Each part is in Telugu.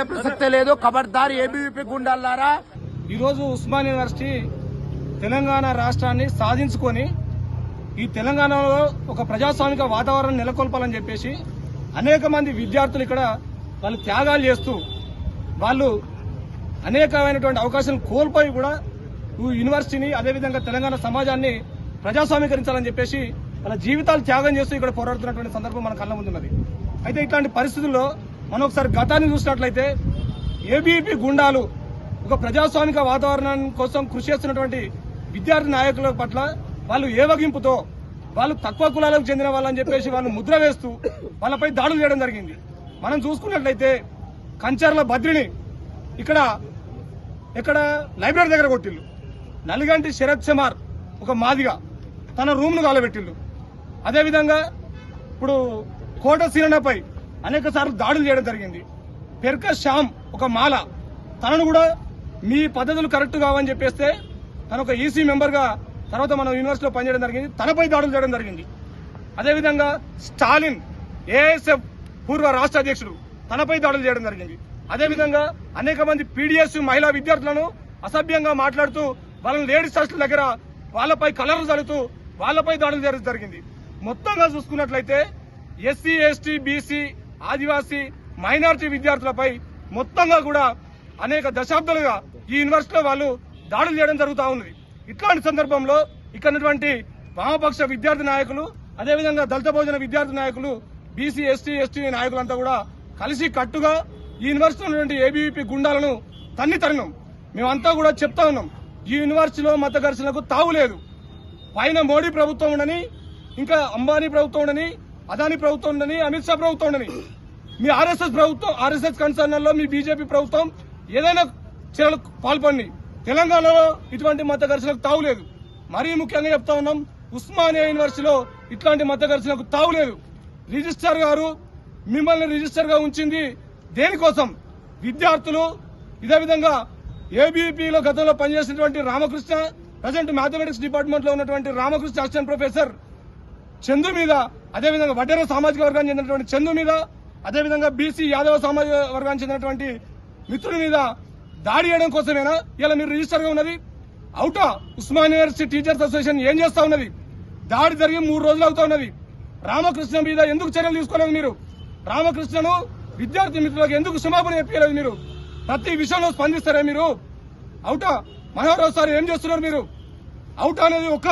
భయపడే ప్రసక్తే లేదు? ఖబర్దార్ ఏబీవీపీ గుండాలారా ఈరోజు ఉస్మాన్ యూనివర్సిటీ తెలంగాణ రాష్ట్రాన్ని సాధించుకొని ఈ తెలంగాణలో ఒక ప్రజాస్వామిక వాతావరణం నెలకొల్పాలని చెప్పేసి అనేక మంది విద్యార్థులు ఇక్కడ వాళ్ళు త్యాగాలు చేస్తూ వాళ్ళు అనేకమైనటువంటి అవకాశాలు కోల్పోయి కూడా ఈ యూనివర్సిటీని అదేవిధంగా తెలంగాణ సమాజాన్ని ప్రజాస్వామీకరించాలని చెప్పేసి వాళ్ళ జీవితాలు త్యాగం చేస్తూ ఇక్కడ పోరాడుతున్నటువంటి సందర్భం మన కళ్ళ ముందున్నది. అయితే ఇట్లాంటి పరిస్థితుల్లో మనం ఒకసారి గతాన్ని చూసినట్లయితే ఏబీపీ గుండాలు ఒక ప్రజాస్వామిక వాతావరణం కోసం కృషి చేస్తున్నటువంటి విద్యార్థి నాయకుల పట్ల వాళ్ళు ఏవగింపుతో వాళ్ళు తక్కువ కులాలకు చెందిన వాళ్ళని చెప్పేసి వాళ్ళు ముద్ర వేస్తూ వాళ్ళపై దాడులు చేయడం జరిగింది. మనం చూసుకున్నట్లయితే కంచర్ల బద్రిని ఇక్కడ ఇక్కడ లైబ్రరీ దగ్గర కొట్టిల్లు. నలిగంటి శరత్ శమార్ ఒక మాదిగా తన రూమ్ను కాలబెట్టిల్లు అదేవిధంగా ఇప్పుడు కోట సీనపై అనేక సార్లు దాడులు చేయడం జరిగింది. పెర్క శ్యామ్ ఒక మాల. తనను కూడా మీ పద్ధతులు కరెక్ట్ కావని చెప్పేస్తే తను ఒక ఈసీ మెంబర్గా తర్వాత మనం యూనివర్సిటీలో పనిచేయడం జరిగింది. తనపై దాడులు చేయడం జరిగింది. అదేవిధంగా స్టాలిన్ ఏఎస్ఎఫ్ పూర్వ రాష్ట్ర అధ్యక్షుడు తనపై దాడులు చేయడం జరిగింది. అదేవిధంగా అనేక మంది పీడిఎస్ మహిళా విద్యార్థులను అసభ్యంగా మాట్లాడుతూ వాళ్ళని లేడీస్ హాస్టల్ దగ్గర వాళ్ళపై కలర్లు చల్లుతూ వాళ్ళపై దాడులు చేయడం జరిగింది. మొత్తంగా చూసుకున్నట్లయితే SC ST BC Adivasi minority విద్యార్థులపై మొత్తంగా కూడా అనేక దశాబ్దాలుగా ఈ యూనివర్సిటీలో వాళ్ళు దాడులు చేయడం జరుగుతూ ఉంది. ఇట్లాంటి సందర్భంలో ఇక్కడ వామపక్ష విద్యార్థి నాయకులు అదేవిధంగా దళిత భోజన విద్యార్థి నాయకులు బీసీ ఎస్టీ ఎస్టీ నాయకులంతా కూడా కలిసి కట్టుగా ఈ యూనివర్సిటీ ఉన్నటువంటి ఏబీవీపీ గుండాలను తన్ని తరినం. మేమంతా కూడా చెప్తా ఉన్నాం ఈ యూనివర్సిటీలో మత ఘర్షణకు తావు లేదు పైన మోడీ ప్రభుత్వం ఉండని ఇంకా అంబానీ ప్రభుత్వం ఉండని అదాని ప్రభుత్వం ఉండని అమిత్ షా ప్రభుత్వం ఉండని మీ ఆర్ఎస్ఎస్ ప్రభుత్వం ఆర్ఎస్ఎస్ కన్సర్న్లో మీ బీజేపీ ప్రభుత్వం ఏదైనా చర్యలకు పాల్పండి. తెలంగాణలో ఇటువంటి మత ఘర్షణకు తావులేదు మరీ ముఖ్యంగా చెప్తా ఉన్నాం ఉస్మానియా యూనివర్సిటీలో ఇట్లాంటి మత ఘర్షణకు తావులేదు రిజిస్టర్ గారు మిమ్మల్ని రిజిస్టర్గా ఉంచింది దేనికోసం? విద్యార్థులు ఇదే విధంగా ఏబీపీలో గతంలో పనిచేసినటువంటి రామకృష్ణ ప్రజెంట్ మ్యాథమెటిక్స్ డిపార్ట్మెంట్లో ఉన్నటువంటి రామకృష్ణ అసిస్టెంట్ ప్రొఫెసర్ చందు మీద అదేవిధంగా వడ్డేరు సామాజిక వర్గానికి చెందినటువంటి చందు మీద అదేవిధంగా బీసీ యాదవ సామాజిక వర్గానికి చెందినటువంటి మిత్రుల మీద దాడి చేయడం కోసమేనా? ఇలా మీరు రిజిస్టర్గా ఉన్నది. అవుటా ఉస్మాన్ యూనివర్సిటీ టీచర్స్ అసోసియేషన్ ఏం చేస్తా ఉన్నది? దాడి జరిగి మూడు రోజులు అవుతా ఉన్నది. రామకృష్ణ మీద ఎందుకు చర్యలు తీసుకోలేదు మీరు? రామకృష్ణను విద్యార్థి మిత్రులకు ఎందుకు క్షమాపణ చెప్పలేదు మీరు? ప్రతి విషయంలో స్పందిస్తారే మీరు? అవుటా మనోహర్ సార్ ఏం చేస్తున్నారు మీరు? అవుట్ అనేది ఒక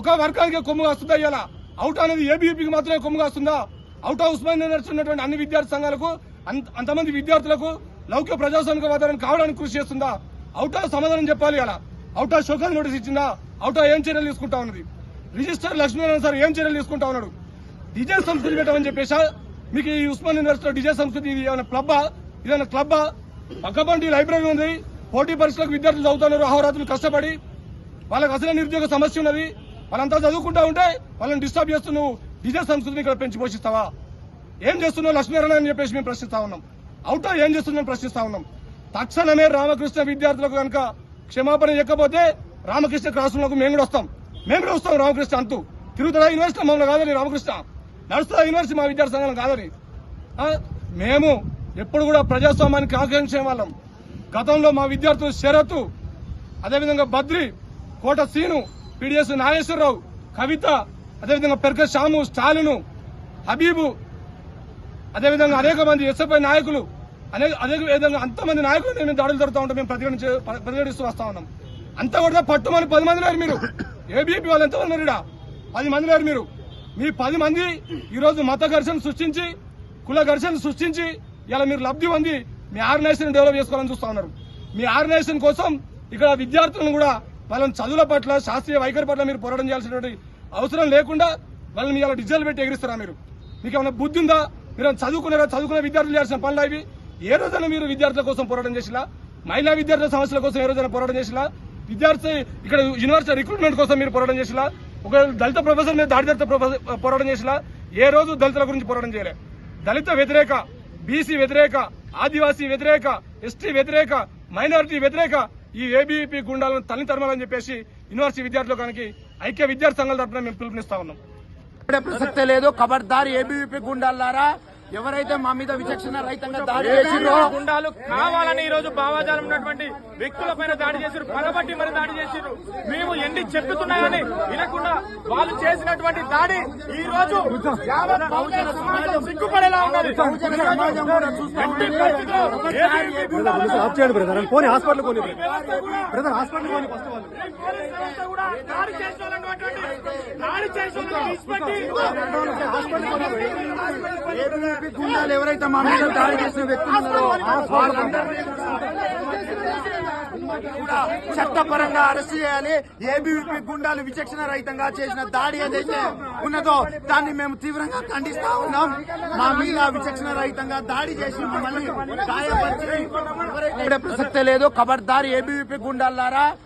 ఒక వర్గానికి కొమ్ము కాస్తుందా ఇవాళ అవుట్ అనేది ఏబీపీకి మాత్రమే కొమ్ము కాస్తుందా అవుట్ హౌస్ ఉస్మాన్ నడుస్తున్నటువంటి ఉన్నటువంటి అన్ని విద్యార్థి సంఘాలకు అంత- అంతమంది విద్యార్థులకు లౌకిక ప్రజాస్వామిక వాతావరణం కావడానికి కృషి చేస్తుందా? అవుట్ ఆఫ్ సమాధానం చెప్పాలి అలా out of show cause notice ఇచ్చిందా? అవుట్ ఆఫ్ ఏం చర్యలు తీసుకుంటా ఉన్నది? రిజిస్టర్ లక్ష్మీనారాయణ సార్ ఏం చర్యలు తీసుకుంటా ఉన్నాడు? డిజే సంస్కృతి పెట్టమని చెప్పేసా? మీకు ఈ ఉస్మాన్ యూనివర్సిటీలో డిజే సంస్కృతి ఇది ఏమైనా క్లబ్బా ఇదేమైనా క్లబ్బా పక్కబంటి లైబ్రరీ ఉంది. పోటీ పరీక్షలకు విద్యార్థులు చదువుతున్నారు. అహోరాత్రులు కష్టపడి వాళ్ళకి అసలే నిరుద్యోగ సమస్య ఉన్నది. వాళ్ళంతా చదువుకుంటా ఉంటే వాళ్ళని డిస్టర్బ్ చేస్తూ నువ్వు డిజే సంస్కృతిని ఇక్కడ పెంచి పోషిస్తావా? ఏం చేస్తున్నావు లక్ష్మీనారాయణ అని చెప్పేసి మేము ప్రశ్నిస్తా ఉన్నాం. అవుటో ఏం చేస్తుందని ప్రశ్నిస్తా ఉన్నాం. తక్షణమే రామకృష్ణ విద్యార్థులకు కనుక క్షమాపణ ఇవ్వకపోతే రామకృష్ణ క్లాస్ రూమ్లకు మేము కూడా వస్తాం. మేము కూడా వస్తాం రామకృష్ణ అంటూ. తిరుగుతుందా యూనివర్సిటీ? మమ్మల్ని కాదని రామకృష్ణ. నడుస్తుందా యూనివర్సిటీ మా విద్యార్థి సంఘాలను కాదని? మేము ఎప్పుడు కూడా ప్రజాస్వామ్యానికి ఆకాంక్షే వాళ్ళం. గతంలో మా విద్యార్థులు శరత్ అదేవిధంగా బద్రి కోట సీను పిడిఎస్ నాగేశ్వరరావు కవిత అదేవిధంగా పెర్క శ్యాము స్టాలిను హబీబు అదేవిధంగా అనేక మంది ఎస్ఎఫ్ఐ నాయకులు అనేక అదే విధంగా అంతమంది నాయకులు మేము దాడులు జరుగుతూ ఉంటాం మేము ప్రతిఘటించే ప్రతిఘటిస్తూ వస్తా ఉన్నాం. అంతా కూడా పట్టుమని పది మంది లేరు మీరు. ఏబీపీ వాళ్ళు ఎంతమంది లేరు ఈడ? పది మంది లేరు మీరు. మీ పది మంది ఈరోజు మత ఘర్షణ సృష్టించి కుల ఘర్షణ సృష్టించి ఇలా మీరు లబ్ధి పొంది మీ ఆర్గనైజేషన్ డెవలప్ చేసుకోవాలని చూస్తా ఉన్నారు. మీ ఆర్గనైజేషన్ కోసం ఇక్కడ విద్యార్థులను కూడా వాళ్ళని చదువుల పట్ల శాస్త్రీయ వైఖరి పట్ల మీరు పోరాటం చేయాల్సినటువంటి అవసరం లేకుండా వాళ్ళని మీ అలా డిజిటల్ పెట్టి ఎగిరిస్తారా మీరు? మీకు ఏమైనా బుద్ధి ఉందా మీరు చదువుకున్నారా? చదువుకున్న విద్యార్థులు చేయాల్సిన పనులు ఇవి? ఏ రోజైనా మీరు విద్యార్థుల కోసం పోరాటం చేసిలా? మహిళా విద్యార్థుల సమస్యల కోసం ఏ రోజైనా పోరాటం చేసిలా? విద్యార్థి ఇక్కడ యూనివర్సిటీ రిక్రూట్మెంట్ కోసం మీరు పోరాటం చేసిలా? ఒక దళిత ప్రొఫెసర్ మీద దాడి దళిత పోరాటం చేసిలా? ఏ రోజు దళితుల గురించి పోరాటం చేయలే. దళిత వ్యతిరేక బీసీ వ్యతిరేక ఆదివాసీ వ్యతిరేక ఎస్టీ వ్యతిరేక మైనారిటీ వ్యతిరేక ఈ ఏబీపీ గుండాలను తల్లి తరమాలని చెప్పేసి యూనివర్సిటీ విద్యార్థులకు ఐక్య విద్యార్థి సంఘాల తరఫున మేము పిలుపునిస్తా ఉన్నాం. ప్రసక్తే లేదు. ఖబర్దార్ ఏబీవీపీ గుండాలారా ఎవరైతే మా మీద విచక్షణ రహితంగా దాడి చేసిండ్రో గుండాలు కావాలని ఈ రోజు భావాజాలం ఉన్నటువంటి వ్యక్తుల పైన దాడి చేశారు పగబట్టి మరి దాడి చేశారు. మేము ఎన్ని చెప్పుతున్నాయని వినకుండా వాళ్ళు చేసినటువంటి దాడి ఈ రోజు యావత్ బహుజన సమాజం సిగ్గుపడేలా ఉన్నది. బ్రదర్ పోనీ హాస్పిటల్ పోనీ బ్రదర్. హాస్పిటల్ పోనీ ఫస్ట్ వాళ్ళు దాడి దాడి విడిచిపెట్టి ఏపీ గుండాలు ఎవరైతే మా మీద దాడి చేసిన వ్యక్తులు ఉన్నారో వాళ్ళందరినీ కూడా చట్టపరంగా అరెస్ట్ చేయాలి. ఏబీవీపీ గుండాలు విచక్షణ రహితంగా చేసిన దాడి ఏదైతే ఉన్నదో దాన్ని మేము తీవ్రంగా ఖండిస్తా ఉన్నాం. మా మీద విచక్షణ రహితంగా దాడి చేసి మమ్మల్ని గాయపరిచి ఎవరైతే ప్రసక్తే లేదు. ఖబర్దార్ ఏబీవీపీ గుండాలారా